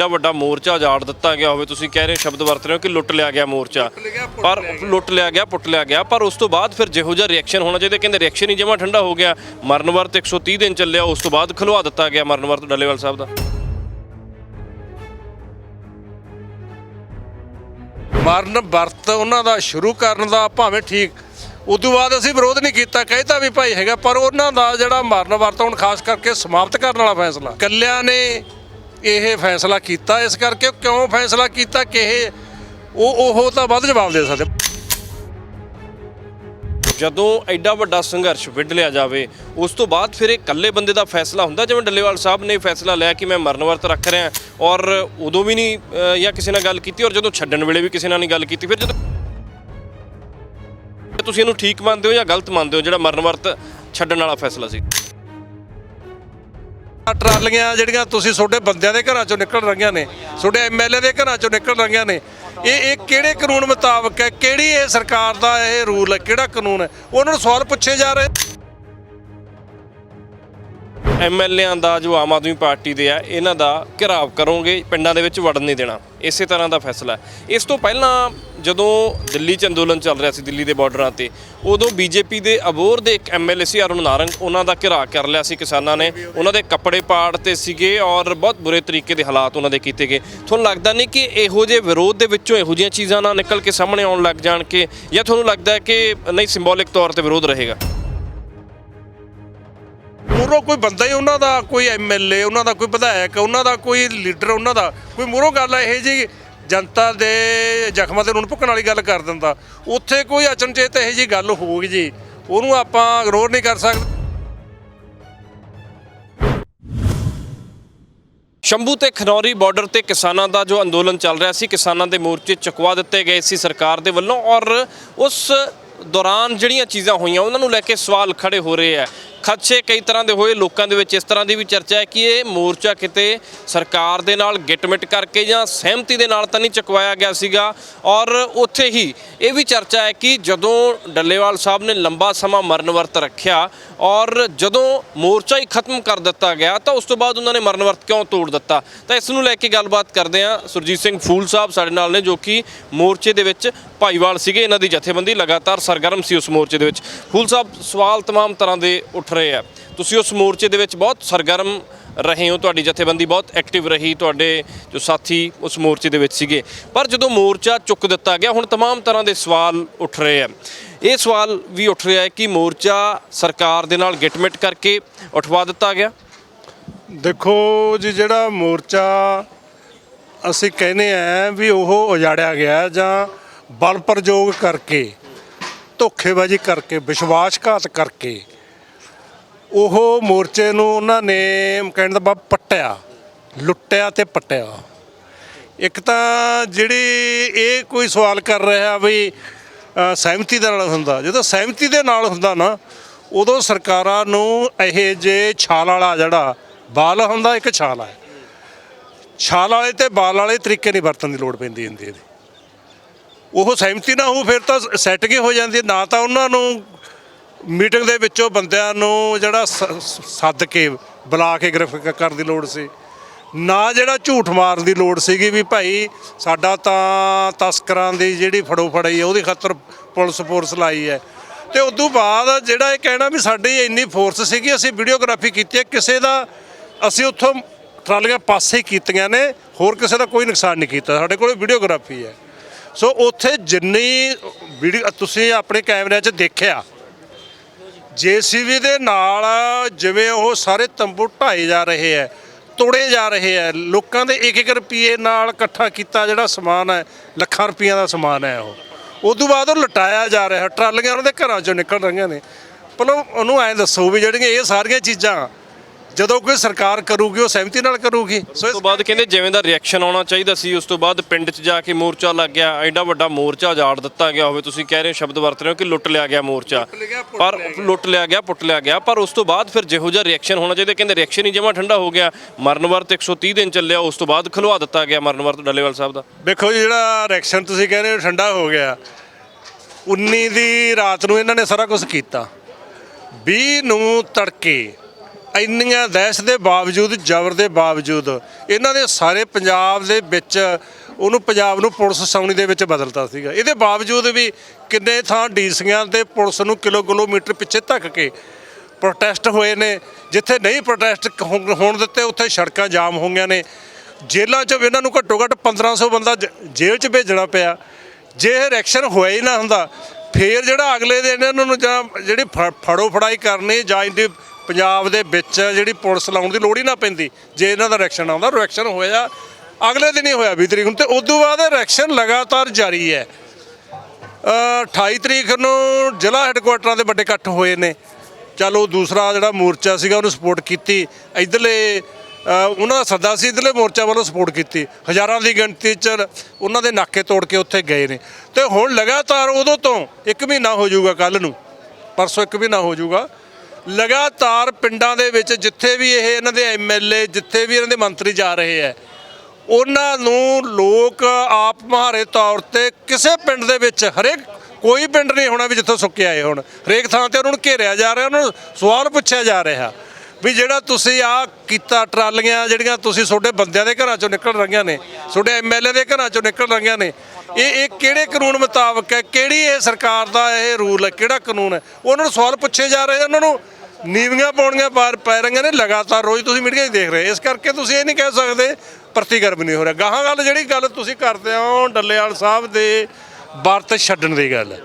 ਐਡਾ ਵੱਡਾ ਮੋਰਚਾ ਉਜਾੜ ਦਿੱਤਾ ਗਿਆ ਹੋਵੇ ਤੁਸੀਂ ਕਹਿ ਰਹੇ ਸ਼ਬਦ ਵਰਤ ਰਹੇ ਹੋ ਕਿ ਲੁੱਟ ਲਿਆ ਗਿਆ ਮੋਰਚਾ। ਪਰ ਲੁੱਟ ਲਿਆ ਗਿਆ ਪੁੱਟ ਲਿਆ ਗਿਆ ਪਰ ਉਸ ਤੋਂ ਬਾਅਦ ਫਿਰ ਜਿਹੋ ਜਿਹਾ ਰਿਐਕਸ਼ਨ ਹੋਣਾ ਚਾਹੀਦਾ ਕਹਿੰਦੇ ਰਿਐਕਸ਼ਨ ਹੀ ਜਮਾ ਠੰਡਾ ਹੋ ਗਿਆ। ਮਰਨ ਵਰਤ 130 ਦਿਨ ਚੱਲਿਆ ਉਸ ਤੋਂ ਬਾਅਦ ਖਲਵਾ ਦਿੱਤਾ ਗਿਆ ਮਰਨ ਵਰਤ ਡੱਲੇਵਾਲ ਸਾਹਿਬ ਦਾ। ਮਰਨ ਵਰਤ ਉਹਨਾਂ ਦਾ ਸ਼ੁਰੂ ਕਰਨ ਦਾ ਭਾਵੇਂ ਠੀਕ ਉਦੋਂ ਬਾਅਦ ਅਸੀਂ ਵਿਰੋਧ ਨਹੀਂ ਕੀਤਾ ਕਹਿਤਾ ਵੀ ਭਾਈ ਹੈਗਾ ਪਰ ਉਹਨਾਂ ਦਾ ਜਿਹੜਾ ਮਰਨ ਵਰਤ ਹੁਣ ਖਾਸ ਕਰਕੇ ਸਮਾਪਤ ਕਰਨ ਵਾਲਾ ਫੈਸਲਾ ਕੱਲਿਆਂ ਨੇ ਇਹ ਫੈਸਲਾ ਕੀਤਾ, ਇਸ ਕਰਕੇ ਕਿਉਂ ਫੈਸਲਾ ਕੀਤਾ ਕਿ ਉਹ ਉਹ ਤਾਂ ਵੱਧ ਜਵਾਬ ਦੇ ਸਕਦੇ। ਜਦੋਂ ਐਡਾ ਵੱਡਾ ਸੰਘਰਸ਼ ਵਿੱਢ ਲਿਆ ਜਾਵੇ, ਉਸ ਤੋਂ ਬਾਅਦ ਫਿਰ ਇਹ ਇਕੱਲੇ ਬੰਦੇ ਦਾ ਫੈਸਲਾ ਹੁੰਦਾ? ਜਿਵੇਂ ਡੱਲੇਵਾਲ ਸਾਹਿਬ ਨੇ ਫੈਸਲਾ ਲਿਆ ਕਿ ਮੈਂ ਮਰਨ ਵਰਤ ਰੱਖ ਰਿਹਾ ਔਰ ਉਦੋਂ ਵੀ ਨਹੀਂ ਜਾਂ ਕਿਸੇ ਨਾਲ ਗੱਲ ਕੀਤੀ ਔਰ ਜਦੋਂ ਛੱਡਣ ਵੇਲੇ ਵੀ ਕਿਸੇ ਨਾਲ ਨਹੀਂ ਗੱਲ ਕੀਤੀ, ਫਿਰ ਜਦੋਂ ਤੁਸੀਂ ਇਹਨੂੰ ਠੀਕ ਮੰਨਦੇ ਹੋ ਜਾਂ ਗਲਤ ਮੰਨਦੇ ਹੋ, ਜਿਹੜਾ ਮਰਨ ਵਰਤ ਛੱਡਣ ਵਾਲਾ ਫੈਸਲਾ ਸੀ? ਟਰਾਲੀਆਂ ਜਿਹੜੀਆਂ ਤੁਸੀਂ ਤੁਹਾਡੇ ਬੰਦਿਆਂ ਦੇ ਘਰਾਂ ਚੋਂ ਨਿਕਲ ਰਹੀਆਂ ਨੇ, ਤੁਹਾਡੇ ਐਮਐਲਏ ਦੇ ਘਰਾਂ ਚੋਂ ਨਿਕਲ ਰਹੀਆਂ ਨੇ, ਇਹ ਇਹ ਕਿਹੜੇ ਕਾਨੂੰਨ ਮੁਤਾਬਕ ਹੈ? ਕਿਹੜੀ ਇਹ ਸਰਕਾਰ ਦਾ ਇਹ ਰੂਲ ਹੈ? ਕਿਹੜਾ ਕਾਨੂੰਨ ਹੈ? ਉਹਨਾਂ ਨੂੰ ਸਵਾਲ ਪੁੱਛੇ ਜਾ ਰਹੇ ਐਮਐਲਏਆਂ ਦਾ ਜੋ ਆਮ ਆਦਮੀ ਪਾਰਟੀ ਦੇ ਆ, ਇਹਨਾਂ ਦਾ ਘਿਰਾਵ ਕਰੋਗੇ, ਪਿੰਡਾਂ ਦੇ ਵਿੱਚ ਵੜਨ ਨਹੀਂ ਦੇਣਾ। ਇਸੇ ਤਰ੍ਹਾਂ ਦਾ ਫੈਸਲਾ ਹੈ। ਇਸ ਤੋਂ ਪਹਿਲਾਂ ਜਦੋਂ ਦਿੱਲੀ 'ਚ ਅੰਦੋਲਨ ਚੱਲ ਰਿਹਾ ਸੀ, ਦਿੱਲੀ ਦੇ ਬਾਰਡਰਾਂ ਤੇ, ਉਦੋਂ ਬੀਜੇਪੀ ਦੇ ਅਬੋਰ ਦੇ ਇੱਕ ਐਮਐਲਏ ਸੀ, ਅਰੁਣ ਨਾਰੰਗ, ਉਹਨਾਂ ਦਾ ਘਿਰਾ ਕਰ ਲਿਆ ਸੀ ਕਿਸਾਨਾਂ ਨੇ। ਉਹਨਾਂ ਦੇ ਕੱਪੜੇ ਪਾੜ ਤੇ ਸੀਗੇ ਔਰ ਬਹੁਤ ਬੁਰੇ ਤਰੀਕੇ ਦੇ ਹਾਲਾਤ ਉਹਨਾਂ ਦੇ ਕੀਤੇ ਗਏ। ਤੁਹਾਨੂੰ ਲੱਗਦਾ ਨਹੀਂ ਕਿ ਇਹੋ ਜਿਹੇ ਵਿਰੋਧ ਦੇ ਵਿੱਚੋਂ ਇਹੋ ਜਿਹੀਆਂ ਚੀਜ਼ਾਂ ਨਾ ਨਿਕਲ ਕੇ ਸਾਹਮਣੇ ਆਉਣ ਲੱਗ ਜਾਣ ਕਿ, ਜਾਂ ਤੁਹਾਨੂੰ ਲੱਗਦਾ ਕਿ ਨਹੀਂ ਸਿੰਬੋਲਿਕ ਤੌਰ ਤੇ ਵਿਰੋਧ ਰਹੇਗਾ? ਮੂਰੋਂ ਕੋਈ ਬੰਦਾ ਹੀ ਉਹਨਾਂ ਦਾ, ਕੋਈ ਐਮਐਲਏ ਉਹਨਾਂ ਦਾ ਕੋਈ ਵਿਧਾਇਕ, ਉਹਨਾਂ ਦਾ ਕੋਈ ਲੀਡਰ, ਉਹਨਾਂ ਦਾ ਕੋਈ ਮੂਰੋਂ ਗੱਲ ਇਹ ਜੀ, ਜਨਤਾ ਦੇ ਜ਼ਖਮਾਂ ਤੇ ਨੂਨ ਭੁੱਕਣ ਵਾਲੀ ਗੱਲ ਕਰ ਦਿੰਦਾ। ਉੱਥੇ ਕੋਈ ਅਚਨਚੇਤ ਇਹ ਜੀ ਗੱਲ ਹੋਊਗੀ ਜੀ, ਉਹਨੂੰ ਆਪਾਂ ਇਗਨੋਰ ਨਹੀਂ ਕਰ ਸਕਦੇ। ਸ਼ੰਭੂ ਤੇ ਖਨੌਰੀ ਬਾਰਡਰ ਤੇ ਕਿਸਾਨਾਂ ਦਾ ਜੋ ਅੰਦੋਲਨ ਚੱਲ ਰਿਹਾ ਸੀ, ਕਿਸਾਨਾਂ ਦੇ ਮੋਰਚੇ ਚੁਕਵਾ ਦਿੱਤੇ ਗਏ ਸੀ ਸਰਕਾਰ ਦੇ ਵੱਲੋਂ ਔਰ ਉਸ ਦੌਰਾਨ ਜਿਹੜੀਆਂ ਚੀਜ਼ਾਂ ਹੋਈਆਂ, ਉਹਨਾਂ ਨੂੰ ਲੈ ਕੇ ਸਵਾਲ ਖੜੇ ਹੋ ਰਹੇ ਆ। ਖਦਸ਼ੇ ਕਈ ਤਰ੍ਹਾਂ ਦੇ ਹੋਏ ਲੋਕਾਂ ਦੇ ਵਿੱਚ ਇਸ ਤਰ੍ਹਾਂ ਦੀ ਵੀ ਚਰਚਾ ਹੈ ਕਿ ਇਹ ਮੋਰਚਾ ਕਿਤੇ ਸਰਕਾਰ ਦੇ ਨਾਲ ਗਿਟਮਿਟ ਕਰਕੇ ਜਾਂ ਸਹਿਮਤੀ ਦੇ ਨਾਲ ਤਾਂ ਨਹੀਂ ਚੁਕਵਾਇਆ ਗਿਆ ਸੀਗਾ ਔਰ ਉੱਥੇ ਹੀ ਇਹ ਵੀ ਚਰਚਾ ਹੈ ਕਿ ਜਦੋਂ ਡੱਲੇਵਾਲ ਸਾਹਿਬ ਨੇ ਲੰਬਾ ਸਮਾਂ ਮਰਨ ਵਰਤ ਰੱਖਿਆ ਔਰ ਜਦੋਂ ਮੋਰਚਾ ਹੀ ਖਤਮ ਕਰ ਦਿੱਤਾ ਗਿਆ ਤਾਂ ਉਸ ਤੋਂ ਬਾਅਦ ਉਹਨਾਂ ਨੇ ਮਰਨ ਵਰਤ ਕਿਉਂ ਤੋੜ ਦਿੱਤਾ ਤਾਂ ਇਸ ਨੂੰ ਲੈ ਕੇ ਗੱਲਬਾਤ ਕਰਦੇ ਹਾਂ ਸੁਰਜੀਤ ਸਿੰਘ ਫੂਲ ਸਾਹਿਬ ਸਾਡੇ ਨਾਲ ਨੇ ਜੋ ਕਿ ਮੋਰਚੇ ਦੇ ਵਿੱਚ ਭਾਈਵਾਲ ਸੀਗੇ ਇਹਨਾਂ ਦੀ ਜਥੇਬੰਦੀ ਲਗਾਤਾਰ ਸਰਗਰਮ ਸੀ ਉਸ ਮੋਰਚੇ ਦੇ ਵਿੱਚ ਫੂਲ ਸਾਹਿਬ ਸਵਾਲ तमाम ਤਰ੍ਹਾਂ ਦੇ ਉੱਠ ਰਹੇ ਆ ਤੁਸੀਂ ਉਸ ਮੋਰਚੇ ਦੇ ਵਿੱਚ ਬਹੁਤ ਸਰਗਰਮ ਰਹੇ ਹੋ ਤੁਹਾਡੀ ਜਥੇਬੰਦੀ ਬਹੁਤ ਐਕਟਿਵ ਰਹੀ ਤੁਹਾਡੇ ਜੋ ਸਾਥੀ ਉਸ ਮੋਰਚੇ ਦੇ ਵਿੱਚ ਸੀਗੇ ਪਰ ਜਦੋਂ ਮੋਰਚਾ ਚੁੱਕ ਦਿੱਤਾ ਗਿਆ ਹੁਣ तमाम ਤਰ੍ਹਾਂ ਦੇ ਸਵਾਲ ਉੱਠ ਰਹੇ ਆ ਇਹ ਸਵਾਲ ਵੀ ਉੱਠ ਰਿਹਾ ਹੈ ਕਿ ਮੋਰਚਾ ਸਰਕਾਰ ਦੇ ਨਾਲ ਗਿਟਮਿਟ ਕਰਕੇ ਉਠਵਾ ਦਿੱਤਾ ਗਿਆ ਦੇਖੋ ਜੀ ਜਿਹੜਾ ਮੋਰਚਾ ਅਸੀਂ ਕਹਿੰਦੇ ਆ ਵੀ ਉਹ ਉਜਾੜਿਆ ਗਿਆ ਜਾਂ ਬਲ ਪ੍ਰਯੋਗ ਕਰਕੇ ਧੋਖੇਬਾਜ਼ੀ ਕਰਕੇ ਵਿਸ਼ਵਾਸਘਾਤ ਕਰਕੇ ਉਹ ਮੋਰਚੇ ਨੂੰ ਉਹਨਾਂ ਨੇ ਕਹਿਣ ਦਾ ਭਾਵ ਪੱਟਿਆ, ਲੁੱਟਿਆ ਤੇ ਪੱਟਿਆ। ਇੱਕ ਤਾਂ ਜਿਹੜੀ ਇਹ ਕੋਈ ਸਵਾਲ ਕਰ ਰਿਹਾ ਵੀ ਸਹਿਮਤੀ ਦੇ ਨਾਲ ਹੁੰਦਾ, ਜਦੋਂ ਸਹਿਮਤੀ ਦੇ ਨਾਲ ਹੁੰਦਾ ਨਾ, ਉਦੋਂ ਸਰਕਾਰਾਂ ਨੂੰ ਇਹ ਜੇ ਛਾਲ ਵਾਲਾ ਜਿਹੜਾ, ਬਾਲ ਹੁੰਦਾ, ਇੱਕ ਛਾਲ ਹੈ ਛਾਲ ਵਾਲੇ ਤੇ ਬਾਲ ਵਾਲੇ ਤਰੀਕੇ ਨਹੀਂ ਵਰਤਣ ਦੀ ਲੋੜ ਪੈਂਦੀ ਹੁੰਦੀ ਇਹਦੀ। ਉਹ ਸਹਿਮਤੀ ਨਾ ਹੋ ਫਿਰ ਤਾਂ ਸੈਟਿੰਗ ਹੋ ਜਾਂਦੀ ਨਾ ਤਾਂ ਉਹਨਾਂ ਨੂੰ ਮੀਟਿੰਗ ਦੇ ਵਿੱਚੋਂ ਬੰਦਿਆਂ ਨੂੰ ਜਿਹੜਾ ਸ- ਸੱਦ ਕੇ ਬੁਲਾ ਕੇ ਗ੍ਰਿਫਤਾਰ ਕਰਨ ਦੀ ਲੋੜ ਸੀ। ਨਾ ਜਿਹੜਾ ਝੂਠ ਮਾਰਨ ਦੀ ਲੋੜ ਸੀਗੀ ਵੀ ਭਾਈ ਸਾਡਾ ਤਾਂ ਤਸਕਰਾਂ ਦੀ ਜਿਹੜੀ ਫੜੋ ਫੜਾਈ ਹੈ ਉਹਦੀ ਖਾਤਰ ਪੁਲਿਸ ਫੋਰਸ ਲਾਈ ਹੈ। ਤੇ ਉਸ ਤੋਂ ਬਾਅਦ ਜਿਹੜਾ ਇਹ ਕਹਿਣਾ ਵੀ ਸਾਡੀ ਇੰਨੀ ਫੋਰਸ ਸੀਗੀ, ਅਸੀਂ ਵੀਡੀਓਗ੍ਰਾਫੀ ਕੀਤੀ ਹੈ, ਕਿਸੇ ਦਾ ਅਸੀਂ ਉੱਥੋਂ ਟਰਾਲੀਆਂ ਪਾਸੇ ਕੀਤੀਆਂ ਨੇ, ਹੋਰ ਕਿਸੇ ਦਾ ਕੋਈ ਨੁਕਸਾਨ ਨਹੀਂ ਕੀਤਾ। ਸਾਡੇ ਕੋਲ ਵੀਡੀਓਗ੍ਰਾਫੀ ਹੈ। ਸੋ ਉੱਥੇ ਜਿੰਨੀ ਵੀਡੀਓ, ਤੁਸੀਂ ਆਪਣੇ ਕੈਮਰਿਆਂ 'ਚ ਦੇਖਿਆ ਜੀਸੀਬੀ ਦੇ ਨਾਲ ਜਿਵੇਂ ਉਹ ਸਾਰੇ ਤੰਬੂ ਢਾਏ ਜਾ ਰਹੇ ਹੈ ਤੋੜੇ ਜਾ ਰਹੇ ਹੈ ਲੋਕਾਂ ਦੇ 1-1 ਰੁਪਏ ਨਾਲ ਇਕੱਠਾ ਕੀਤਾ ਜਿਹੜਾ ਸਮਾਨ ਹੈ ਲੱਖਾਂ ਰੁਪਈਆਂ ਦਾ ਸਮਾਨ ਹੈ ਉਹ। ਉਦੋਂ ਬਾਅਦ ਉਹ ਲਟਾਇਆ ਜਾ ਰਿਹਾ, ਟਰਾਲੀਆਂ ਉਹਨਾਂ ਦੇ ਘਰਾਂ ਚੋਂ ਨਿਕਲ ਰਹੀਆਂ ਨੇ। ਪਹਿਲਾਂ ਉਹਨੂੰ ਐਂ ਦੱਸੋ ਵੀ ਜਿਹੜੀਆਂ ਇਹ ਸਾਰੀਆਂ ਚੀਜ਼ਾਂ ਜਦੋਂ ਕੋਈ ਸਰਕਾਰ ਕਰੂਗੀ ਉਹ ਸਹਿਮਤੀ ਨਾਲ ਕਰੂਗੀ। ਸੋ ਉਸ ਤੋਂ ਬਾਅਦ ਕਹਿੰਦੇ ਜਿਵੇਂ ਦਾ ਰਿਐਕਸ਼ਨ ਆਉਣਾ ਚਾਹੀਦਾ ਸੀ ਉਸ ਤੋਂ ਬਾਅਦ ਪਿੰਡ 'ਚ ਜਾ ਕੇ ਮੋਰਚਾ ਲੱਗ ਗਿਆ ਐਡਾ ਵੱਡਾ ਮੋਰਚਾ ਉਜਾੜ ਦਿੱਤਾ ਗਿਆ ਹੋਵੇ। ਤੁਸੀਂ ਕਹਿ ਰਹੇ ਹੋ ਸ਼ਬਦ ਵਰਤ ਰਹੇ ਹੋ ਕਿ ਲੁੱਟ ਲਿਆ ਗਿਆ ਮੋਰਚਾ। ਪਰ ਲੁੱਟ ਲਿਆ ਗਿਆ ਪੁੱਟ ਲਿਆ ਗਿਆ। ਪਰ ਉਸ ਤੋਂ ਬਾਅਦ ਫਿਰ ਜਿਹੋ ਜਿਹਾ ਰਿਐਕਸ਼ਨ ਹੋਣਾ ਚਾਹੀਦਾ ਕਹਿੰਦੇ ਰਿਐਕਸ਼ਨ ਹੀ ਜਮਾ ਠੰਡਾ ਹੋ ਗਿਆ। ਮਰਨ ਵਰਤ 130 ਦਿਨ ਚੱਲਿਆ ਉਸ ਤੋਂ ਬਾਅਦ ਖਲਵਾ ਦਿੱਤਾ ਗਿਆ ਮਰਨ ਵਰਤ ਡੱਲੇਵਾਲ ਸਾਹਿਬ ਦਾ। ਦੇਖੋ ਜੀ ਜਿਹੜਾ ਰਿਐਕਸ਼ਨ ਤੁਸੀਂ ਕਹਿ ਰਹੇ ਹੋ ਠੰਡਾ ਹੋ ਗਿਆ। 19 ਦੀ ਰਾਤ ਨੂੰ ਇਹਨਾਂ ਨੇ ਸਾਰਾ ਕੁਝ ਕੀਤਾ। 20 ਨੂੰ ਤੜਕੇ ਇੰਨੀਆਂ ਦਹਿਸ਼ਤ ਦੇ ਬਾਵਜੂਦ, ਜ਼ਬਰ ਦੇ ਬਾਵਜੂਦ ਇਹਨਾਂ ਦੇ ਸਾਰੇ ਪੰਜਾਬ ਦੇ ਵਿੱਚ ਉਹਨੂੰ ਪੰਜਾਬ ਨੂੰ ਪੁਲਿਸ ਸੌਣੀ ਦੇ ਵਿੱਚ ਬਦਲਤਾ ਸੀਗਾ। ਇਹਦੇ ਬਾਵਜੂਦ ਵੀ ਕਿੰਨੇ ਥਾਂ ਡੀਸੀਆਂ ਤੇ ਪੁਲਿਸ ਨੂੰ ਕਿਲੋ ਕਿਲੋਮੀਟਰ ਪਿੱਛੇ ਧੱਕ ਕੇ ਪ੍ਰੋਟੈਸਟ ਹੋਏ ਨੇ। ਜਿੱਥੇ ਨਹੀਂ ਪ੍ਰੋਟੈਸਟ ਹੋ- ਹੋਣ ਦਿੱਤੇ, ਉੱਥੇ ਸੜਕਾਂ ਜਾਮ ਹੋਈਆਂ ਨੇ। ਜੇਲ੍ਹਾਂ 'ਚ ਵੀ ਇਹਨਾਂ ਨੂੰ ਘੱਟੋ ਘੱਟ 1500 ਬੰਦਾ ਜ- ਜੇਲ੍ਹ 'ਚ ਭੇਜਣਾ ਪਿਆ। ਜੇ ਇਹ ਰਿਐਕਸ਼ਨ ਹੋਇਆ ਹੀ ਨਾ ਹੁੰਦਾ, ਫੇਰ ਜਿਹੜਾ ਅਗਲੇ ਦਿਨ ਇਹਨਾਂ ਨੂੰ ਜਾਂ ਜਿਹੜੀ ਫ- ਫੜੋ ਫੜਾਈ ਕਰਨੀ ਜਾਂ ਇੰਡੀ ਪੰਜਾਬ ਦੇ ਵਿੱਚ ਜਿਹੜੀ ਪੁਲਿਸ ਲਾਉਣ ਦੀ ਲੋੜ ਹੀ ਨਾ ਪੈਂਦੀ ਜੇ ਇਹਨਾਂ ਦਾ ਰੈਕਸ਼ਨ ਆਉਂਦਾ ਰਿਐਕਸ਼ਨ ਹੋਇਆ ਅਗਲੇ ਦਿਨ ਹੀ ਹੋਇਆ 20 ਤਰੀਕ ਨੂੰ ਤੇ ਉਸ ਤੋਂ ਬਾਅਦ ਰੈਕਸ਼ਨ ਲਗਾਤਾਰ ਜਾਰੀ ਹੈ। ਅ, 28 ਤਰੀਕ ਨੂੰ ਜ਼ਿਲ੍ਹਾ ਹੈੱਡਕੁਆਟਰਾਂ ਦੇ ਵੱਡੇ ਇਕੱਠ ਹੋਏ ਨੇ। ਚਲੋ ਦੂਸਰਾ ਜਿਹੜਾ ਮੋਰਚਾ ਸੀਗਾ ਉਹਨੂੰ ਸਪੋਰਟ ਕੀਤੀ। ਇਧਰਲੇ ਉਹਨਾਂ ਦਾ ਸੱਦਾ ਸੀ ਇਧਰਲੇ ਮੋਰਚਾ ਵੱਲੋਂ ਸਪੋਰਟ ਕੀਤੀ। ਹਜ਼ਾਰਾਂ ਦੀ ਗਿਣਤੀ 'ਚ ਉਹਨਾਂ ਦੇ ਨਾਕੇ ਤੋੜ ਕੇ ਉੱਥੇ ਗਏ ਨੇ। ਤੇ ਹੁਣ ਲਗਾਤਾਰ ਉਦੋਂ ਤੋਂ ਇੱਕ ਮਹੀਨਾ ਹੋ ਜਾਊਗਾ ਕੱਲ ਨੂੰ ਪਰਸੋਂ ਇੱਕ ਮਹੀਨਾ ਹੋ ਜਾਊਗਾ। ਲਗਾਤਾਰ ਪਿੰਡਾਂ ਦੇ ਵਿੱਚ ਜਿੱਥੇ ਵੀ ਇਹ ਇਹਨਾਂ ਦੇ ਐਮਐਲਏ ਜਿੱਥੇ ਵੀ ਇਹਨਾਂ ਦੇ ਮੰਤਰੀ ਜਾ ਰਹੇ ਹੈ, ਉਹਨਾਂ ਨੂੰ ਲੋਕ ਆਪ ਮਹਾਰੇ ਤੌਰ ਤੇ ਕਿਸੇ ਪਿੰਡ ਦੇ ਵਿੱਚ, ਹਰੇਕ ਕੋਈ ਪਿੰਡ ਨਹੀਂ ਹੋਣਾ ਵੀ ਜਿੱਥੋਂ ਸੁੱਕੇ ਆਏ ਹੁਣ। ਹਰੇਕ ਥਾਂ ਤੇ ਉਹਨਾਂ ਨੂੰ ਘੇਰਿਆ ਜਾ ਰਿਹਾ, ਉਹਨਾਂ ਨੂੰ ਸਵਾਲ ਪੁੱਛਿਆ ਜਾ ਰਿਹਾ ਵੀ ਜਿਹੜਾ ਤੁਸੀਂ ਆ ਕੀਤਾ ਟਰਾਲੀਆਂ ਜਿਹੜੀਆਂ ਤੁਸੀਂ ਤੁਹਾਡੇ ਬੰਦਿਆਂ ਦੇ ਘਰਾਂ ਚੋਂ ਨਿਕਲ ਰਹੀਆਂ ਨੇ, ਤੁਹਾਡੇ ਐਮਐਲਏ ਦੇ ਘਰਾਂ ਚੋਂ ਨਿਕਲ ਰਹੀਆਂ ਨੇ, ਇਹ ਇਹ ਕਿਹੜੇ ਕਾਨੂੰਨ ਮੁਤਾਬਕ ਹੈ? ਕਿਹੜੀ ਇਹ ਸਰਕਾਰ ਦਾ ਇਹ ਰੂਲ ਹੈ? ਕਿਹੜਾ ਕਾਨੂੰਨ ਹੈ? ਉਹਨਾਂ ਨੂੰ ਸਵਾਲ ਪੁੱਛੇ ਜਾ ਰਹੇ ਉਹਨਾਂ ਨੂੰ ਨੀਵੀਆਂ ਪਾਉਣੀਆਂ ਪਾਰ ਪੈ ਰਹੀਆਂ ਨੇ, ਲਗਾਤਾਰ ਰੋਜ਼ ਤੁਸੀਂ ਮੀਡੀਆ 'ਚ ਦੇਖ ਰਹੇ ਇਸ ਕਰਕੇ ਤੁਸੀਂ ਇਹ ਨਹੀਂ ਕਹਿ ਸਕਦੇ ਪ੍ਰਤੀਕਰਮ ਨਹੀਂ ਹੋ ਰਿਹਾ। ਗਾਹਾਂ ਗੱਲ ਜਿਹੜੀ ਗੱਲ ਤੁਸੀਂ ਕਰਦੇ ਹੋ, ਡੱਲੇਵਾਲ ਸਾਹਿਬ ਦੇ ਵਰਤ ਛੱਡਣ ਦੀ ਗੱਲ।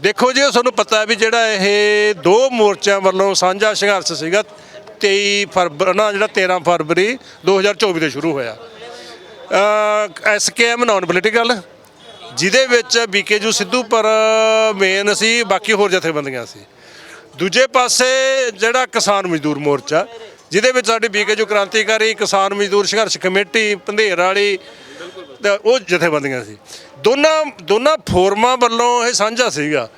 ਦੇਖੋ ਜੀ, ਤੁਹਾਨੂੰ ਪਤਾ ਵੀ ਜਿਹੜਾ ਇਹ ਦੋ ਮੋਰਚਿਆਂ ਵੱਲੋਂ ਸਾਂਝਾ ਸੰਘਰਸ਼ ਸੀਗਾ 23 ਫਰਵਰੀ, ਨਾ ਜਿਹੜਾ 13 ਫਰਵਰੀ 2024 ਤੋਂ ਸ਼ੁਰੂ ਹੋਇਆ। ਐਸਕੇਐਮ ਨਾਨ ਪੋਲੀਟੀਕਲ ਜਿਹਦੇ ਵਿੱਚ ਬੀਕੇਜੂ ਸਿੱਧੂ ਪਰ ਮੇਨ ਸੀ, ਬਾਕੀ ਹੋਰ ਜਥੇਬੰਦੀਆਂ ਸੀ। ਦੂਜੇ ਪਾਸੇ ਜਿਹੜਾ ਕਿਸਾਨ ਮਜ਼ਦੂਰ ਮੋਰਚਾ, ਜਿਹਦੇ ਵਿੱਚ ਸਾਡੀ ਬੀਕੇਜੂ ਕ੍ਰਾਂਤੀਕਾਰੀ ਕਿਸਾਨ ਮਜ਼ਦੂਰ ਸੰਘਰਸ਼ ਕਮੇਟੀ, ਪੰਧੇਰ ਵਾਲੀ ਤੇ ਉਹ ਜਥੇਬੰਦੀਆਂ ਸੀ। ਦੋਨਾਂ ਦੋਨਾਂ ਫੋਰਮਾਂ ਵੱਲੋਂ ਇਹ ਸਾਂਝਾ ਸੀਗਾ।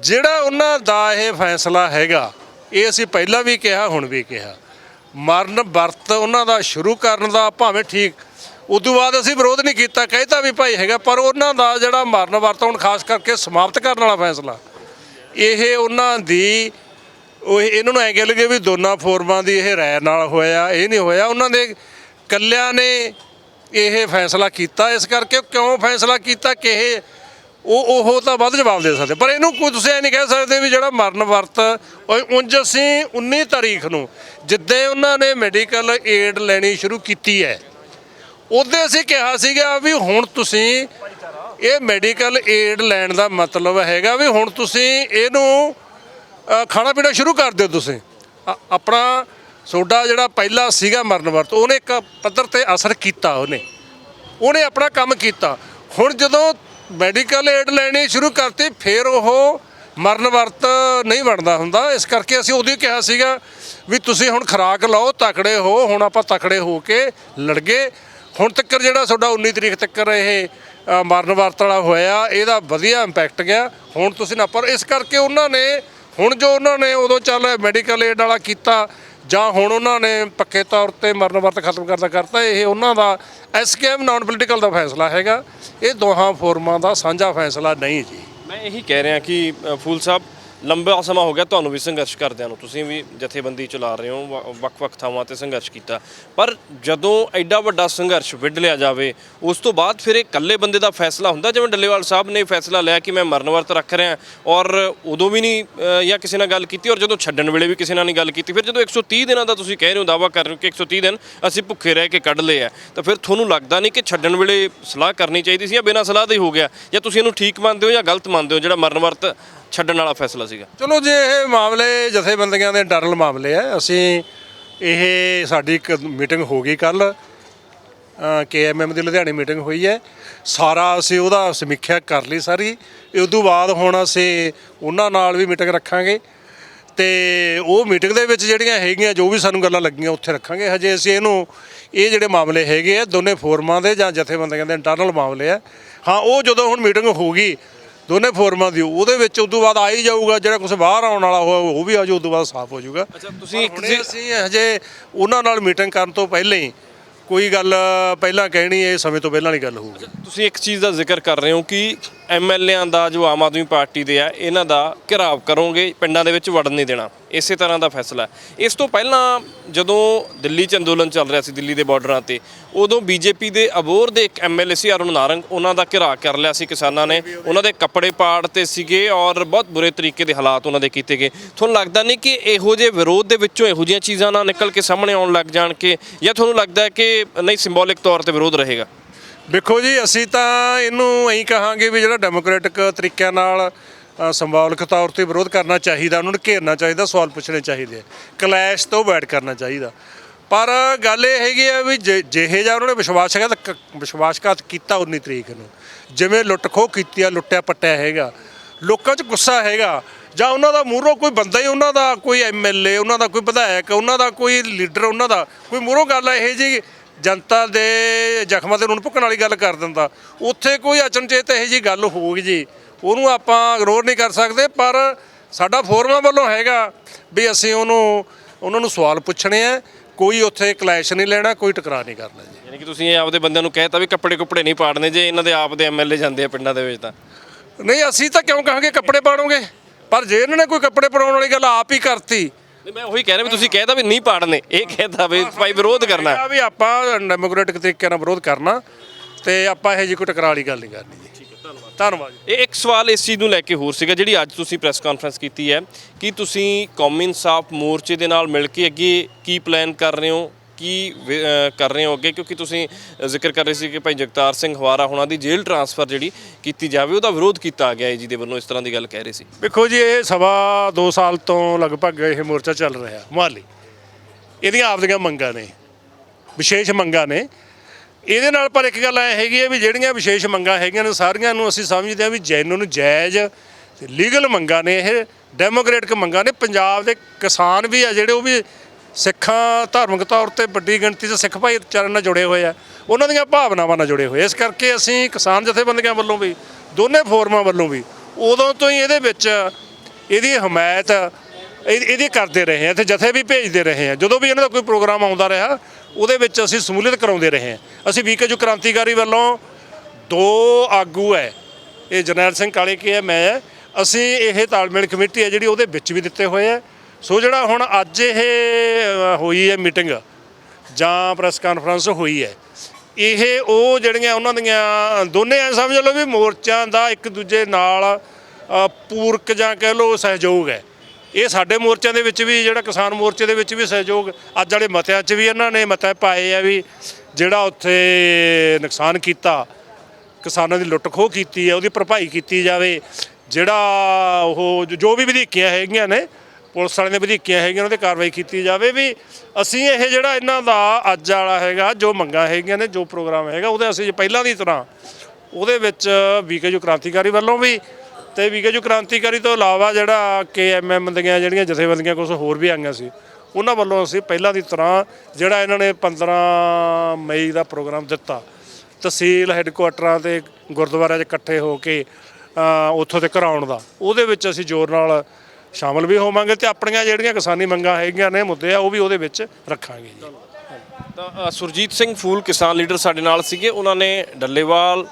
ਜਿਹੜਾ ਉਹਨਾਂ ਦਾ ਇਹ ਫੈਸਲਾ ਹੈਗਾ, ਇਹ ਅਸੀਂ ਪਹਿਲਾਂ ਵੀ ਕਿਹਾ, ਹੁਣ ਵੀ ਕਿਹਾ। ਮਰਨ ਵਰਤ ਉਹਨਾਂ ਦਾ ਸ਼ੁਰੂ ਕਰਨ ਦਾ ਭਾਵੇਂ ਠੀਕ, ਉਦੋਂ ਬਾਅਦ ਅਸੀਂ ਵਿਰੋਧ ਨਹੀਂ ਕੀਤਾ ਕਹਿਤਾ ਵੀ ਭਾਈ ਹੈਗਾ, ਪਰ ਉਹਨਾਂ ਦਾ ਜਿਹੜਾ ਮਰਨ ਵਰਤ, ਹੁਣ ਖਾਸ ਕਰਕੇ ਸਮਾਪਤ ਕਰਨ ਵਾਲਾ ਫੈਸਲਾ ਇਹ ਉਹਨਾਂ ਦੀ, ਉਹ ਇਹਨਾਂ ਨੂੰ ਐਂ ਕਹਿ ਲਗੇ ਵੀ ਦੋਨਾਂ ਫੋਰਮਾਂ ਦੀ ਇਹ ਰਾਇ ਨਾਲ ਹੋਇਆ, ਇਹ ਨਹੀਂ ਹੋਇਆ। ਉਹਨਾਂ ਦੇ ਕੱਲਿਆਂ ਨੇ ਇਹ ਫੈਸਲਾ ਕੀਤਾ ਇਸ ਕਰਕੇ। ਕਿਉਂ ਫੈਸਲਾ ਕੀਤਾ ਕਿ ਉਹ ਉਹ ਤਾਂ ਵੱਧ ਜਵਾਬ ਦੇ ਸਕਦੇ। ਪਰ ਇਹਨੂੰ ਕੋਈ ਤੁਸੀਂ ਇਹ ਨਹੀਂ ਕਹਿ ਸਕਦੇ ਵੀ ਜਿਹੜਾ ਮਰਨ ਵਰਤ ਉਹ ਉਂਝ ਅਸੀਂ 19 ਤਾਰੀਖ ਨੂੰ ਜਿੱਦੇ ਉਹਨਾਂ ਨੇ ਮੈਡੀਕਲ ਏਡ ਲੈਣੀ ਸ਼ੁਰੂ ਕੀਤੀ ਹੈ, ਉਹਦੇ ਅਸੀਂ ਕਿਹਾ ਸੀਗਾ ਵੀ ਹੁਣ ਤੁਸੀਂ ਇਹ ਮੈਡੀਕਲ ਏਡ ਲੈਣ ਦਾ ਮਤਲਬ ਹੈਗਾ ਵੀ ਹੁਣ ਤੁਸੀਂ ਇਹਨੂੰ ਖਾਣਾ ਪੀਣਾ ਸ਼ੁਰੂ ਕਰ ਦਿਓ ਤੁਸੀਂ। ਅ- ਆਪਣਾ ਸੋਡਾ ਜਿਹੜਾ ਪਹਿਲਾ ਸੀਗਾ ਮਰਨ ਵਰਤ, ਉਹਨੇ ਇੱਕ ਪੱਧਰ ਤੇ ਅਸਰ ਕੀਤਾ ਉਹਨੇ। ਉਹਨੇ ਆਪਣਾ ਕੰਮ ਕੀਤਾ। ਹੁਣ ਜਦੋਂ ਮੈਡੀਕਲ ਏਡ ਲੈਣੀ ਸ਼ੁਰੂ ਕਰਤੀ, ਫਿਰ ਉਹ ਮਰਨ ਵਰਤ ਨਹੀਂ ਬਣਦਾ ਹੁੰਦਾ। ਇਸ ਕਰਕੇ ਅਸੀਂ ਉਦੋਂ ਹੀ ਕਿਹਾ ਸੀਗਾ ਵੀ ਤੁਸੀਂ ਹੁਣ ਖਰਾਕ ਲਓ, ਤਕੜੇ ਹੋ, ਹੁਣ ਆਪਾਂ ਤਕੜੇ ਹੋ ਕੇ ਲੜਗੇ ਹੁਣ ਤੱਕ ਜਿਹੜਾ ਤੁਹਾਡਾ 19 ਤਰੀਕ ਤੱਕ ਇਹ ਮਰਨ ਵਰਤ ਵਾਲਾ ਹੋਇਆ, ਇਹਦਾ ਵਧੀਆ ਇੰਪੈਕਟ ਗਿਆ। ਹੁਣ ਤੁਸੀਂ ਨਾ, ਪਰ ਇਸ ਕਰਕੇ ਉਹਨਾਂ ਨੇ, ਹੁਣ ਜੋ ਉਹਨਾਂ ਨੇ ਉਦੋਂ ਚੱਲ ਮੈਡੀਕਲ ਏਡ ਵਾਲਾ ਕੀਤਾ, ਜਾਂ ਹੁਣ ਉਹਨਾਂ ਨੇ ਪੱਕੇ ਤੌਰ ਤੇ ਮਰਨ ਵਰਤ ਖਤਮ ਕਰਦਾ ਕਰਤਾ, ਇਹ ਉਹਨਾਂ ਦਾ ਐਸਕੇਐਮ ਨਾਨ ਪੋਲੀਟੀਕਲ ਦਾ ਫੈਸਲਾ ਹੈਗਾ। ਇਹ ਦੋਹਾਂ ਫੋਰਮਾਂ ਦਾ ਸਾਂਝਾ ਫੈਸਲਾ ਨਹੀਂ ਜੀ। ਮੈਂ ਇਹੀ ਕਹਿ ਰਿਹਾ ਕਿ ਫੂਲ ਸਾਹਿਬ ਲੰਬਾ ਸਮਾਂ ਹੋ ਗਿਆ ਤੁਹਾਨੂੰ ਵੀ ਸੰਘਰਸ਼ ਕਰਦਿਆਂ ਨੂੰ। ਤੁਸੀਂ ਵੀ ਜਥੇਬੰਦੀ ਚਲਾ ਰਹੇ ਹੋ, ਵ- ਵੱਖ-ਵੱਖ ਥਾਵਾਂ ਤੇ ਸੰਘਰਸ਼ ਕੀਤਾ। ਪਰ ਜਦੋਂ ਐਡਾ ਵੱਡਾ ਸੰਘਰਸ਼ ਵਿੱਢ ਲਿਆ ਜਾਵੇ, ਉਸ ਤੋਂ ਬਾਅਦ ਫਿਰ ਇਹ ਇਕੱਲੇ ਬੰਦੇ ਦਾ ਫੈਸਲਾ ਹੁੰਦਾ? ਜਿਵੇਂ ਡੱਲੇਵਾਲ ਸਾਹਿਬ ਨੇ ਫੈਸਲਾ ਲਿਆ ਕਿ ਮੈਂ ਮਰਨ ਵਰਤ ਰੱਖ ਰਿਹਾ, ਔਰ ਉਦੋਂ ਵੀ ਨਹੀਂ ਜਾਂ ਕਿਸੇ ਨਾਲ ਗੱਲ ਕੀਤੀ, ਔਰ ਜਦੋਂ ਛੱਡਣ ਵੇਲੇ ਵੀ ਕਿਸੇ ਨਾਲ ਨਹੀਂ ਗੱਲ ਕੀਤੀ, ਫਿਰ ਜਦੋਂ 130 ਦਿਨਾਂ ਦਾ ਤੁਸੀਂ ਕਹਿ ਰਹੇ ਹੋ ਦਾਵਾ ਕਰ ਰਹੇ ਹੋ ਕਿ 130 ਦਿਨ ਅਸੀਂ ਭੁੱਖੇ ਰਹਿ ਕੇ ਕੱਢ ਲਏ ਆ, ਤਾਂ ਫਿਰ ਤੁਹਾਨੂੰ ਲੱਗਦਾ ਨਹੀਂ ਕਿ ਛੱਡਣ ਵੇਲੇ ਸਲਾਹ ਕਰਨੀ ਚਾਹੀਦੀ ਸੀ ਜਾਂ ਬਿਨਾਂ ਸਲਾਹ ਦੇ ਹੀ ਹੋ ਗਿਆ? ਜਾਂ ਤੁਸੀਂ ਇਹਨੂੰ ਠੀਕ ਮੰਨਦੇ ਹੋ ਜਾਂ ਗਲਤ ਮੰਨਦੇ ਹੋ, ਜਿਹੜਾ ਮਰਨ ਵਰਤ ਛੱਡਣ ਵਾਲਾ ਫੈਸਲਾ ਸੀਗਾ। ਚਲੋ ਜੇ, ਇਹ ਮਾਮਲੇ ਜਥੇਬੰਦੀਆਂ ਦੇ ਇੰਟਰਨਲ ਮਾਮਲੇ ਆ। ਅਸੀਂ ਇਹ ਸਾਡੀ ਇੱਕ ਮੀਟਿੰਗ ਹੋ ਗਈ ਕੱਲ ਕੇਐਮਐਮ ਦੀ ਲੁਧਿਆਣੇ ਮੀਟਿੰਗ ਹੋਈ ਹੈ। ਸਾਰਾ ਅਸੀਂ ਉਹਦਾ ਸਮੀਖਿਆ ਕਰ ਲਈ ਸਾਰੀ। ਇਹ ਤੋਂ ਬਾਅਦ ਹੁਣ ਅਸੀਂ ਉਹਨਾਂ ਨਾਲ ਵੀ ਮੀਟਿੰਗ ਰੱਖਾਂਗੇ। ਤੇ ਉਹ ਮੀਟਿੰਗ ਦੇ ਵਿੱਚ ਜਿਹੜੀਆਂ ਹੈਗੀਆਂ, ਜੋ ਵੀ ਸਾਨੂੰ ਗੱਲਾਂ ਲੱਗੀਆਂ, ਉੱਥੇ ਰੱਖਾਂਗੇ। ਹਜੇ ਅਸੀਂ ਇਹਨੂੰ, ਇਹ ਜਿਹੜੇ ਮਾਮਲੇ ਹੈਗੇ ਆ, ਦੋਨੇ ਫੋਰਮਾਂ ਦੇ ਜਾਂ ਜਥੇਬੰਦੀਆਂ ਦੇ ਇੰਟਰਨਲ ਮਾਮਲੇ ਆ। ਹਾਂ, ਉਹ ਜਦੋਂ ਹੁਣ ਮੀਟਿੰਗ ਹੋਊਗੀ ਦੋਨੇ ਫੋਰਮਾਂ ਦੀ ਉਹਦੇ ਵਿੱਚ ਉਦੋਂ ਬਾਅਦ ਆ ਹੀ ਜਾਊਗਾ ਜਿਹੜਾ ਕੁਝ ਬਾਹਰ ਆਉਣ ਵਾਲਾ ਹੋਇਆ ਉਹ ਵੀ ਆ ਜਾਊ ਉਦੋਂ ਬਾਅਦ ਸਾਫ਼ ਹੋ ਜਾਊਗਾ। ਅੱਛਾ ਤੁਸੀਂ ਇੱਕ ਹੁਣੇ ਅਸੀਂ ਹਜੇ ਉਹਨਾਂ ਨਾਲ ਮੀਟਿੰਗ ਕਰਨ ਤੋਂ ਪਹਿਲਾਂ ਹੀ ਕੋਈ ਗੱਲ ਪਹਿਲਾਂ ਕਹਿਣੀ ਇਹ ਸਮੇਂ ਤੋਂ ਪਹਿਲਾਂ ਵਾਲੀ ਗੱਲ ਹੋਊਗੀ। ਤੁਸੀਂ ਇੱਕ ਚੀਜ਼ ਦਾ ਜ਼ਿਕਰ ਕਰ ਰਹੇ ਹੋ ਕਿ ਐਮਐਲਏਆਂ ਦਾ ਜੋ ਆਮ ਆਦਮੀ ਪਾਰਟੀ ਦੇ ਆ, ਇਹਨਾਂ ਦਾ ਘਿਰਾਵ ਕਰੋਗੇ, ਪਿੰਡਾਂ ਦੇ ਵਿੱਚ ਵੜਨ ਨਹੀਂ ਦੇਣਾ। ਇਸੇ ਤਰ੍ਹਾਂ ਦਾ ਫੈਸਲਾ ਇਸ ਤੋਂ ਪਹਿਲਾਂ ਜਦੋਂ ਦਿੱਲੀ 'ਚ ਅੰਦੋਲਨ ਚੱਲ ਰਿਹਾ ਸੀ, ਦਿੱਲੀ ਦੇ ਬਾਰਡਰਾਂ ਤੇ, ਉਦੋਂ ਬੀਜੇਪੀ ਦੇ ਅਬੋਰ ਦੇ ਇੱਕ ਐਮਐਲਏ ਸੀ, ਅਰੁਣ ਨਾਰੰਗ, ਉਹਨਾਂ ਦਾ ਘਿਰਾਅ ਕਰ ਲਿਆ ਸੀ ਕਿਸਾਨਾਂ ਨੇ। ਉਹਨਾਂ ਦੇ ਕੱਪੜੇ ਪਾੜ 'ਤੇ ਸੀਗੇ ਔਰ ਬਹੁਤ ਬੁਰੇ ਤਰੀਕੇ ਦੇ ਹਾਲਾਤ ਉਹਨਾਂ ਦੇ ਕੀਤੇ ਗਏ। ਤੁਹਾਨੂੰ ਲੱਗਦਾ ਨਹੀਂ ਕਿ ਇਹੋ ਜਿਹੇ ਵਿਰੋਧ ਦੇ ਵਿੱਚੋਂ ਇਹੋ ਜਿਹੀਆਂ ਚੀਜ਼ਾਂ ਨਾ ਨਿਕਲ ਕੇ ਸਾਹਮਣੇ ਆਉਣ ਲੱਗ ਜਾਣ ਕਿ, ਜਾਂ ਤੁਹਾਨੂੰ ਲੱਗਦਾ ਕਿ ਨਹੀਂ ਸਿੰਬੋਲਿਕ ਤੌਰ ਤੇ ਵਿਰੋਧ ਰਹੇਗਾ? ਵੇਖੋ ਜੀ ਅਸੀਂ ਤਾਂ ਇਹਨੂੰ ਐਂ ਕਹਾਂਗੇ ਵੀ ਜਿਹੜਾ ਡੈਮੋਕ੍ਰੈਟਿਕ ਤਰੀਕਿਆਂ ਨਾਲ ਅ, ਤੌਰ ਤੇ ਵਿਰੋਧ ਕਰਨਾ ਚਾਹੀਦਾ ਉਹਨਾਂ ਨੂੰ ਘੇਰਨਾ ਚਾਹੀਦਾ ਸਵਾਲ ਪੁੱਛਣੇ ਚਾਹੀਦੇ ਕਲੈਸ਼ ਤੋਂ ਬੈਠ ਕਰਨਾ ਚਾਹੀਦਾ। ਪਰ ਗੱਲ ਇਹ ਹੈਗੀ ਆ ਵੀ ਜੇ- ਜਿਹੇ ਜਿਹਾ ਉਹਨਾਂ ਨੇ ਵਿਸ਼ਵਾਸਘਾਤ ਕ- ਵਿਸ਼ਵਾਸਘਾਤ ਕੀਤਾ 19 ਤਰੀਕ ਨੂੰ। ਜਿਵੇਂ ਲੁੱਟ ਖੋਹ ਕੀਤੀ ਆ ਲੁੱਟਿਆ ਪੱਟਿਆ ਹੈਗਾ। ਲੋਕਾਂ 'ਚ ਗੁੱਸਾ ਹੈਗਾ। ਜਾਂ ਉਹਨਾਂ ਦਾ ਮੂਹਰੋਂ ਕੋਈ ਬੰਦਾ ਹੀ ਉਹਨਾਂ ਦਾ ਕੋਈ ਐਮਐਲਏ ਉਹਨਾਂ ਦਾ ਕੋਈ ਵਿਧਾਇਕ ਉਹਨਾਂ ਦਾ ਕੋਈ ਲੀਡਰ ਉਹਨਾਂ ਦਾ ਕੋਈ ਮੂਹਰੋਂ ਗੱਲ ਇਹ ਜੀ ਜਨਤਾ ਦੇ ਜ਼ਖਮਾਂ ਤੇ ਨੂਨ ਭੁੱਕਣ ਵਾਲੀ ਗੱਲ ਕਰ ਦਿੰਦਾ। ਉੱਥੇ ਕੋਈ ਅਚਨਚੇਤ ਇਹੋ ਜੀ ਗੱਲ ਹੋਊਗੀ ਜੀ। ਉਹਨੂੰ ਆਪਾਂ ਇਗਨੋਰ ਨਹੀਂ ਕਰ ਸਕਦੇ ਪਰ ਸਾਡਾ ਫੋਰਮਾਂ ਵੱਲੋਂ ਹੈਗਾ ਵੀ ਅਸੀਂ ਉਹਨੂੰ ਉਹਨਾਂ ਨੂੰ ਸਵਾਲ ਪੁੱਛਣੇ ਆ। ਕੋਈ ਉੱਥੇ ਕਲੈਸ਼ ਨਹੀਂ ਲੈਣਾ ਕੋਈ ਟਕਰਾਅ ਨਹੀਂ ਕਰਨਾ ਜੀ। ਯਾਨੀ ਕਿ ਤੁਸੀਂ ਇਹ ਆਪਦੇ ਬੰਦਿਆਂ ਨੂੰ ਕਹਿਤਾ ਵੀ ਕੱਪੜੇ ਕੁੱਪੜੇ ਨਹੀਂ ਪਾੜਨੇ ਜੇ ਇਹਨਾਂ ਦੇ ਆਪ ਦੇ ਐਮਐਲਏ ਜਾਂਦੇ ਆ ਪਿੰਡਾਂ ਦੇ ਵਿੱਚ ਤਾਂ। ਨਹੀਂ ਅਸੀਂ ਤਾਂ ਕਿਉਂ ਕਹਾਂਗੇ ਕੱਪੜੇ ਪਾੜੋਗੇ? ਪਰ ਜੇ ਇਹਨਾਂ ਨੇ ਕੋਈ ਕੱਪੜੇ ਪਾਉਣ ਵਾਲੀ ਗੱਲ ਆਪ ਹੀ ਕਰਤੀ ਨਹੀਂ ਮੈਂ ਉਹੀ ਕਹਿ ਰਿਹਾ ਵੀ ਤੁਸੀਂ ਕਹਿਤਾ ਵੀ ਨਹੀਂ ਪਾੜਨੇ। ਇਹ ਕਹਿਤਾ ਵੀ ਭਾਈ ਵਿਰੋਧ ਕਰਨਾ। ਹੈਗਾ ਵੀ ਆਪਾਂ ਡੈਮੋਕ੍ਰੈਟਿਕ ਤਰੀਕੇ ਨਾਲ ਵਿਰੋਧ ਕਰਨਾ ਤੇ ਆਪਾਂ ਇਹ ਜੀ ਕੋਈ ਟਕਰਾਅ ਵਾਲੀ ਗੱਲ ਨਹੀਂ ਕਰਨੀ ਜੀ। ਠੀਕ ਹੈ ਧੰਨਵਾਦ। ਧੰਨਵਾਦ ਇਹ ਇੱਕ ਸਵਾਲ ਇਸ ਚੀਜ਼ ਨੂੰ ਲੈ ਕੇ ਹੋਰ ਸੀਗਾ ਜਿਹੜੀ ਅੱਜ ਤੁਸੀਂ ਪ੍ਰੈਸ ਕਾਨਫਰੰਸ ਕੀਤੀ ਹੈ ਕਿ ਤੁਸੀਂ ਕੌਮੀ ਇਨਸਾਫ ਮੋਰਚੇ ਦੇ ਨਾਲ ਮਿਲ ਕੇ ਅੱਗੇ ਕੀ ਪਲਾਨ ਕਰ ਰਹੇ ਹੋ? ਕੀ ਵਿ- ਕਰ ਰਹੇ ਹੋ ਅੱਗੇ? ਕਿਉਂਕਿ ਤੁਸੀਂ ਜ਼ਿਕਰ ਕਰ ਰਹੇ ਸੀ ਕਿ ਭਾਈ ਜਗਤਾਰ ਸਿੰਘ ਹਵਾਰਾ ਹੋਣਾ ਦੀ ਜੇਲ੍ਹ ਟਰਾਂਸਫਰ ਜਿਹੜੀ ਕੀਤੀ ਜਾਵੇ, ਉਹਦਾ ਵਿਰੋਧ ਕੀਤਾ ਗਿਆ ਹੈ ਜੀ ਦੇ ਵੱਲੋਂ ਇਸ ਤਰ੍ਹਾਂ ਦੀ ਗੱਲ ਕਹਿ ਰਹੇ ਸੀ। ਵੇਖੋ ਜੀ, ਇਹ ਸਵਾ 2 ਸਾਲ ਤੋਂ ਲਗਭਗ ਇਹ ਮੋਰਚਾ ਚੱਲ ਰਿਹਾ, ਮੁਹਾਲੀ। ਇਹਦੀਆਂ ਆਪਦੀਆਂ ਮੰਗਾਂ ਨੇ, ਵਿਸ਼ੇਸ਼ ਮੰਗਾਂ ਨੇ। ਇਹਦੇ ਨਾਲ ਪਰ ਇੱਕ ਗੱਲ ਐ ਹੈਗੀ ਹੈ ਵੀ ਜਿਹੜੀਆਂ ਵਿਸ਼ੇਸ਼ ਮੰਗਾਂ ਹੈਗੀਆਂ ਨੇ, ਸਾਰੀਆਂ ਨੂੰ ਅਸੀਂ ਸਮਝਦੇ ਹਾਂ ਵੀ ਜੈਨੂਨ ਜਾਇਜ਼ ਲੀਗਲ ਮੰਗਾਂ ਨੇ, ਇਹ ਡੈਮੋਕ੍ਰੈਟਿਕ ਮੰਗਾਂ ਨੇ। ਪੰਜਾਬ ਦੇ ਕਿਸਾਨ ਵੀ ਆ ਜਿਹੜੇ, ਉਹ ਵੀ ਸਿੱਖਾਂ ਧਾਰਮਿਕ ਤੌਰ ਤੇ ਵੱਡੀ ਗਿਣਤੀ 'ਚ ਸਿੱਖ ਭਾਈਚਾਰੇ ਨਾਲ ਜੁੜੇ ਹੋਏ ਆ। ਉਹਨਾਂ ਦੀਆਂ ਭਾਵਨਾਵਾਂ ਨਾਲ ਜੁੜੇ ਹੋਏ ਇਸ ਕਰਕੇ ਅਸੀਂ ਕਿਸਾਨ ਜਥੇਬੰਦੀਆਂ ਵੱਲੋਂ ਵੀ, ਦੋਨੇ ਫੋਰਮਾਂ ਵੱਲੋਂ ਵੀ ਉਦੋਂ ਤੋਂ ਹੀ ਇਹਦੇ ਵਿੱਚ ਇਹਦੀ ਹਮਾਇਤ, ਇਹ- ਇਹਦੀ ਕਰਦੇ ਰਹੇ ਆ ਤੇ ਜਥੇ ਵੀ ਭੇਜਦੇ ਰਹੇ ਆ। ਜਦੋਂ ਵੀ ਇਹਨਾਂ ਦਾ ਕੋਈ ਪ੍ਰੋਗਰਾਮ ਆਉਂਦਾ ਰਿਹਾ, ਉਹਦੇ ਵਿੱਚ ਅਸੀਂ ਸਮੂਲੀਅਤ ਕਰਾਉਂਦੇ ਰਹੇ ਆ। ਅਸੀਂ ਵੀਕੇਜੂ ਕ੍ਰਾਂਤੀਕਾਰੀ ਵੱਲੋਂ ਦੋ ਆਗੂ ਹੈ ਇਹ ਜਰਨੈਲ ਸਿੰਘ ਕਾਲੇ ਕੀ ਹੈ ਮੈਂ ਹੈ ਅਸੀਂ ਇਹ ਤਾਲਮੇਲ ਕਮੇਟੀ ਹੈ ਜਿਹੜੀ ਉਹਦੇ ਵਿੱਚ ਵੀ ਦਿੱਤੇ ਹੋਏ ਆ ਸੋ ਜਿਹੜਾ ਹੁਣ ਅੱਜ ਇਹ ਹੋਈ ਹੈ ਮੀਟਿੰਗ ਜਾਂ ਪ੍ਰੈਸ ਕਾਨਫਰੰਸ ਹੋਈ ਹੈ, ਇਹ ਉਹ ਜਿਹੜੀਆਂ ਉਹਨਾਂ ਦੀਆਂ ਦੋਨੇ ਐ ਸਮਝ ਲਓ ਵੀ ਮੋਰਚਿਆਂ ਦਾ ਇੱਕ ਦੂਜੇ ਨਾਲ ਪੂਰਕ ਜਾਂ ਕਹਿ ਲਓ ਸਹਿਯੋਗ ਹੈ। ਇਹ ਸਾਡੇ ਮੋਰਚਿਆਂ ਦੇ ਵਿੱਚ ਵੀ, ਜਿਹੜਾ ਕਿਸਾਨ ਮੋਰਚੇ ਦੇ ਵਿੱਚ ਵੀ ਸਹਿਯੋਗ, ਅੱਜ ਵਾਲੇ ਮਤਿਆਂ 'ਚ ਵੀ ਇਹਨਾਂ ਨੇ ਮਤੇ ਪਾਏ ਆ ਵੀ ਜਿਹੜਾ ਉੱਥੇ ਨੁਕਸਾਨ ਕੀਤਾ, ਕਿਸਾਨਾਂ ਦੀ ਲੁੱਟ ਖੋਹ ਕੀਤੀ ਹੈ, ਉਹਦੀ ਭਰਪਾਈ ਕੀਤੀ ਜਾਵੇ, ਜਿਹੜਾ ਉਹ ਜੋ- ਜੋ ਵੀ ਵਧੀਕੀਆਂ ਹੈਗੀਆਂ ਨੇ ਪੁਲਿਸ ਵਾਲਿਆਂ ਦੇ ਵਧੀਕੀਆਂ ਹੈਗੀਆਂ, ਉਹਨਾਂ ਤੇ ਕਾਰਵਾਈ ਕੀਤੀ ਜਾਵੇ ਵੀ ਅਸੀਂ ਇਹ ਜਿਹੜਾ ਇਹਨਾਂ ਦਾ ਅੱਜ ਵਾਲਾ ਹੈਗਾ, ਜੋ ਮੰਗਾਂ ਹੈਗੀਆਂ ਨੇ, ਜੋ ਪ੍ਰੋਗਰਾਮ ਹੈਗਾ, ਉਹਦੇ ਅਸੀਂ ਪਹਿਲਾਂ ਦੀ ਤਰ੍ਹਾਂ ਉਹਦੇ ਵਿੱਚ ਵੀਕੇਜੂ ਕ੍ਰਾਂਤੀਕਾਰੀ ਵੱਲੋਂ ਵੀ ਤੇ ਵੀਕੇਜੂ ਕ੍ਰਾਂਤੀਕਾਰੀ ਤੋਂ ਇਲਾਵਾ ਜਿਹੜਾ ਕੇਐਮਐਮ ਦੀਆਂ ਜਿਹੜੀਆਂ ਜਥੇਬੰਦੀਆਂ ਕੁਝ ਹੋਰ ਵੀ ਆਈਆਂ ਸੀ, ਉਹਨਾਂ ਵੱਲੋਂ ਅਸੀਂ ਪਹਿਲਾਂ ਦੀ ਤਰ੍ਹਾਂ ਜਿਹੜਾ ਇਹਨਾਂ ਨੇ 15 ਮਈ ਦਾ ਪ੍ਰੋਗਰਾਮ ਦਿੱਤਾ। ਤਹਿਸੀਲ ਹੈੱਡਕੁਆਟਰਾਂ ਤੇ ਗੁਰਦੁਆਰਿਆਂ 'ਚ ਇਕੱਠੇ ਹੋ ਕੇ ਉੱਥੋਂ ਤੇ ਕਰਾਉਣ ਦਾ, ਉਹਦੇ ਵਿੱਚ ਅਸੀਂ ਜ਼ੋਰ ਨਾਲ ਸ਼ਾਮਲ ਵੀ ਹੋਵਾਂਗੇ ਤੇ ਆਪਣੀਆਂ ਜਿਹੜੀਆਂ ਕਿਸਾਨੀ ਮੰਗਾਂ ਹੈਗੀਆਂ ਨੇ ਮੁੱਦੇ ਆ, ਉਹ ਵੀ ਉਹਦੇ ਵਿੱਚ ਰੱਖਾਂਗੇ ਜੀ। ਤਾਂ ਸੁਰਜੀਤ ਸਿੰਘ ਫੂਲ ਕਿਸਾਨ ਲੀਡਰ ਸਾਡੇ ਨਾਲ ਸੀਗੇ। ਉਹਨਾਂ ਨੇ ਡੱਲੇਵਾਲ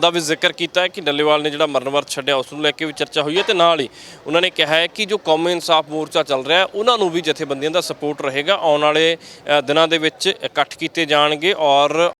ਦਾ ਵੀ ਜ਼ਿਕਰ ਕੀਤਾ ਹੈ ਕਿ ਡੱਲੇਵਾਲ ਨੇ ਜਿਹੜਾ ਮਰਨ ਵਰਤ ਛੱਡਿਆ, ਉਸ ਨੂੰ ਲੈ ਕੇ ਵੀ ਚਰਚਾ ਹੋਈ ਹੈ ਤੇ ਨਾਲ ਹੀ ਉਹਨਾਂ ਨੇ ਕਿਹਾ ਹੈ ਕਿ ਜੋ ਕੌਮੀ ਇਨਸਾਫ ਮੋਰਚਾ ਚੱਲ ਰਿਹਾ ਹੈ, ਉਹਨਾਂ ਨੂੰ ਵੀ ਜਥੇਬੰਦੀਆਂ ਦਾ ਸਪੋਰਟ ਰਹੇਗਾ। ਆਉਣ ਵਾਲੇ ਦਿਨਾਂ ਦੇ ਵਿੱਚ ਇਕੱਠ ਕੀਤੇ ਜਾਣਗੇ ਔਰ